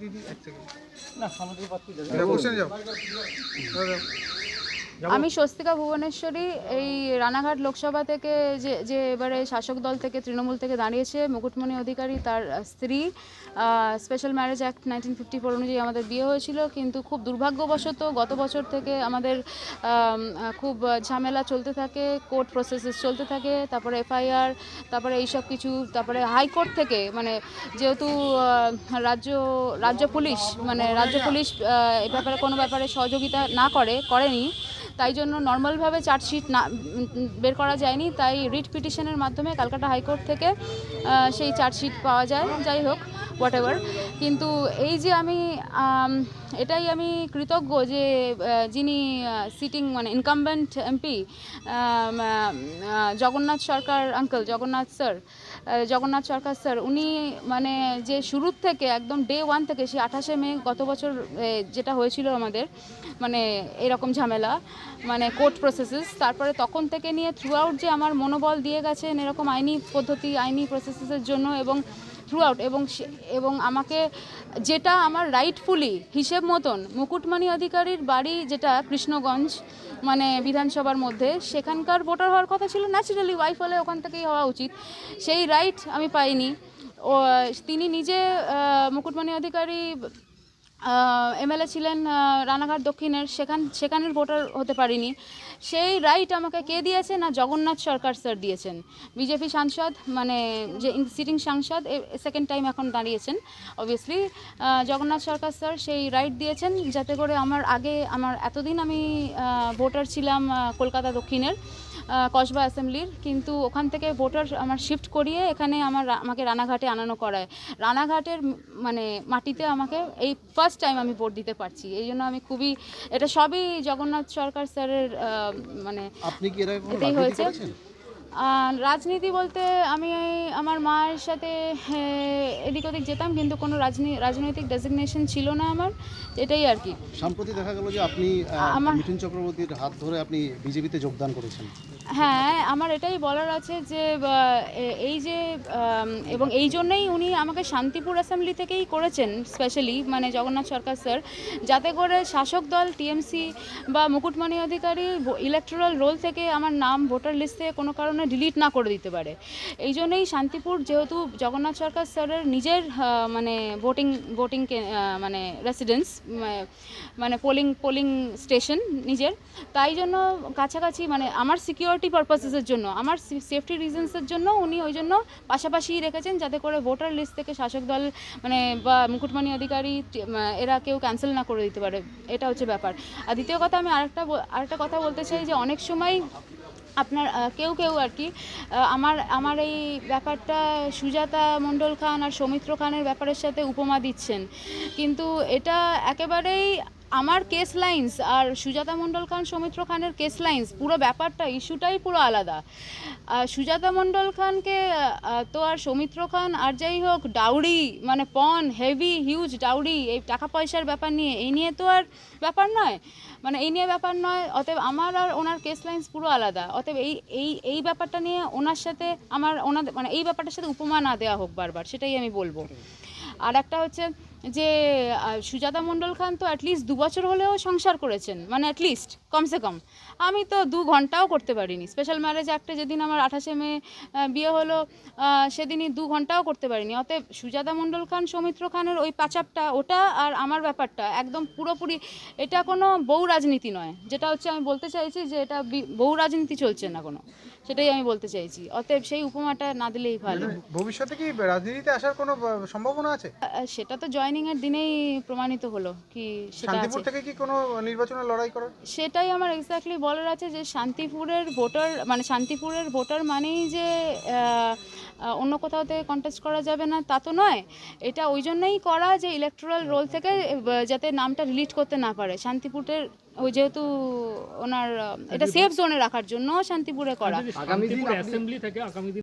দিদি এক সেকেন্ড না সামুদ্রিক পাত্রী যাবে যাও। আমি স্বস্তিকা ভুবনেশ্বরী, এই রানাঘাট লোকসভা থেকে যে যে এবারে শাসক দল থেকে তৃণমূল থেকে দাঁড়িয়েছে, মুকুটমণি অধিকারী তার স্ত্রী special marriage act nineteen fifty four অনুযায়ী আমাদের বিয়ে হয়েছিল, কিন্তু খুব দুর্ভাগ্যবশত গত বছর থেকে আমাদের খুব ঝামেলা চলতে থাকে, কোর্ট প্রসেসেস চলতে থাকে, তারপরে এফআইআর তারপরে এইসব কিছু, তারপরে হাইকোর্ট থেকে মানে যেহেতু রাজ্য রাজ্য পুলিশ মানে রাজ্য পুলিশ এ ব্যাপারে কোনো ব্যাপারে সহযোগিতা না করে, করেনি তাই জন্য নর্মালভাবে চার্জশিট না বের করা যায়নি। তাই রিট পিটিশনের মাধ্যমে কালকাটা হাইকোর্ট থেকে সেই চার্জশিট পাওয়া যায়। যাই হোক হোয়াট এভার কিন্তু এই যে আমি এটাই আমি কৃতজ্ঞ যে যিনি সিটিং মানে incumbent MP Jagannath Sarkar uncle Jagannath sir Jagannath Sarkar sir উনি মানে যে শুরুর থেকে একদম ডে ওয়ান থেকে, সেই আঠাশে মে গত বছর যেটা হয়েছিল আমাদের মানে এরকম ঝামেলা মানে কোর্ট প্রসেসেস তারপরে তখন থেকে নিয়ে থ্রু আউট যে আমার মনোবল দিয়ে গেছেন এরকম আইনি পদ্ধতি, আইনি প্রসেসেসের জন্য এবং থ্রু আউট এবং এবং আমাকে যেটা আমার রাইটফুলি হিসেব মতন মুকুটমণি অধিকারীর বাড়ি যেটা কৃষ্ণগঞ্জ মানে বিধানসভার মধ্যে, সেখানকার ভোটার হওয়ার কথা ছিল ন্যাচারালি ওয়াইফ হলে ওখান থেকেই হওয়া উচিত। সেই রাইট আমি পাইনি। ও, তিনি নিজে মুকুটমণি অধিকারী এমএলএ ছিলেন রানাঘাট দক্ষিণের, সেখান সেখানের ভোটার হতে পারিনি। সেই রাইট আমাকে কে দিয়েছে না জগন্নাথ সরকার স্যার দিয়েছেন। বিজেপি সাংসদ মানে যে সিটিং সাংসদ সেকেন্ড টাইম এখন দাঁড়িয়েছেন অবভিয়াসলি জগন্নাথ সরকার স্যার সেই রাইট দিয়েছেন যাতে করে আমার আগে আমার এতদিন আমি ভোটার ছিলাম কলকাতা দক্ষিণের। কসবা অ্যাসেম্বলির কিন্তু ওখান থেকে ভোটার আমার শিফট করিয়ে এখানে আমার আমাকে রানাঘাটে আনানো করায়। রানাঘাটের মানে মাটিতে আমাকে এই ফার্স্ট টাইম আমি ভোট দিতে পারছি। এই জন্য আমি খুবই এটা সবই জগন্নাথ সরকার স্যারের মানে এটাই হয়েছে। রাজনীতি বলতে আমি আমার মায়ের সাথে এদিক ওদিক যেতাম কিন্তু কোনো রাজনীতি রাজনৈতিক ডেজিগনেশন ছিল না আমার এটাই আর কি। সম্প্রতি দেখা গেল যে আপনি আমার- মিঠুন চক্রবর্তীর হাত ধরে আপনি বিজেপিতে যোগদান করেছেন। হ্যাঁ আমার এটাই বলার আছে যে এই যে এবং এই জন্যই উনি আমাকে শান্তিপুর অ্যাসেম্বলি থেকেই করেছেন স্পেশালি মানে জগন্নাথ সরকার স্যার যাতে করে শাসক দল টিএমসি বা মুকুটমণি অধিকারী ইলেকট্রাল রোল থেকে আমার নাম ভোটার লিস্টে কোনো কারণে ডিলিট না করে দিতে পারে। এই জন্যই শান্তিপুর যেহেতু জগন্নাথ সরকার স্যারের নিজের মানে ভোটিং ভোটিং মানে রেসিডেন্স মানে পোলিং পোলিং স্টেশন নিজের। তাই জন্য কাছাকাছি মানে আমার সিকিউরিটি পারপাসেসের জন্য। আমার সেফটি রিজনসের জন্য উনি ওই জন্য পাশাপাশি রেখেছেন যাতে করে ভোটার লিস্ট থেকে শাসক দল মানে বা মুকুটমণি অধিকারী এরা কেউ ক্যান্সেল না করে দিতে পারে। এটা হচ্ছে ব্যাপার। আর দ্বিতীয় কথা আমি আরেকটা আরেকটা কথা বলতে চাই যে অনেক সময় আপনার কেউ কেউ আর কি আমার আমার এই ব্যাপারটা সুজাতা মণ্ডল খান আর সৌমিত্র খানের ব্যাপারের সাথে উপমা দিচ্ছেন। কিন্তু এটা একেবারেই আমার কেস লাইন্স আর সুজাতা মণ্ডল খান, সৌমিত্র খানের কেস লাইন্স পুরো ব্যাপারটা, ইস্যুটাই পুরো আলাদা। সুজাতা মণ্ডল খানকে তো আর সৌমিত্র খান আর যাই হোক, ডাউরি মানে পন হেভি হিউজ ডাউরি, এই টাকা পয়সার ব্যাপার নিয়ে, এই নিয়ে তো আর ব্যাপার নয়। মানে এই নিয়ে ব্যাপার নয়, অতএব আমার আর ওনার কেস লাইন্স পুরো আলাদা। অতএব এই এই এই ব্যাপারটা নিয়ে ওনার সাথে আমার, ওনাদের মানে এই ব্যাপারটার সাথে উপমা না দেওয়া হোক বারবার, সেটাই আমি বলব। আর একটা হচ্ছে যে সুজাতা মণ্ডল খান তো অ্যাটলিস্ট দু বছর হলেও সংসার করেছেন। মানে অ্যাটলিস্ট কমসে কম। আমি তো দু ঘন্টাও করতে পারিনি। স্পেশাল ম্যারেজ অ্যাক্টে যেদিন আমার আঠাশে মে বিয়ে হলো সেদিনই দু ঘন্টাও করতে পারিনি। অতএব সুজাতা মণ্ডল খান সৌমিত্র খানের ওই পাচাপটা ওটা আর আমার ব্যাপারটা একদম পুরোপুরি এটা কোনো বউ রাজনীতি নয়। যেটা হচ্ছে আমি বলতে চাইছি যে এটা বউ রাজনীতি চলছে না কোনো। সেটাই আমি বলতে চাইছি। অতএব সেই উপমাটা না দিলেই ভালো। ভবিষ্যতে কি রাজনীতিতে আসার কোনো সম্ভাবনা আছে? সেটা তো জয়নিং এর দিনেই প্রমাণিত হলো কি সেটা শান্তিপুর আছে থেকে কি কোনো নির্বাচনে লড়াই করার? সেটাই আমার এক্স্যাক্টলি বলার আছে যে শান্তিপুরের ভোটার মানে শান্তিপুরের ভোটার মানেই যে আহ, আহ, অন্য কোথাও থেকে কন্টেস্ট করা যাবে না তা তো নয়। এটা ওই জন্যই করা যে ইলেকট্রাল রোল থেকে আহ, যাতে নামটা রিলিট করতে না পারে। শান্তিপুরের ওই যেহেতু ওনার আহ, এটা সেফ জোনে রাখার জন্য শান্তিপুরে করা। আগামী দিন অ্যাসেম্বলি থেকে আগামী দিন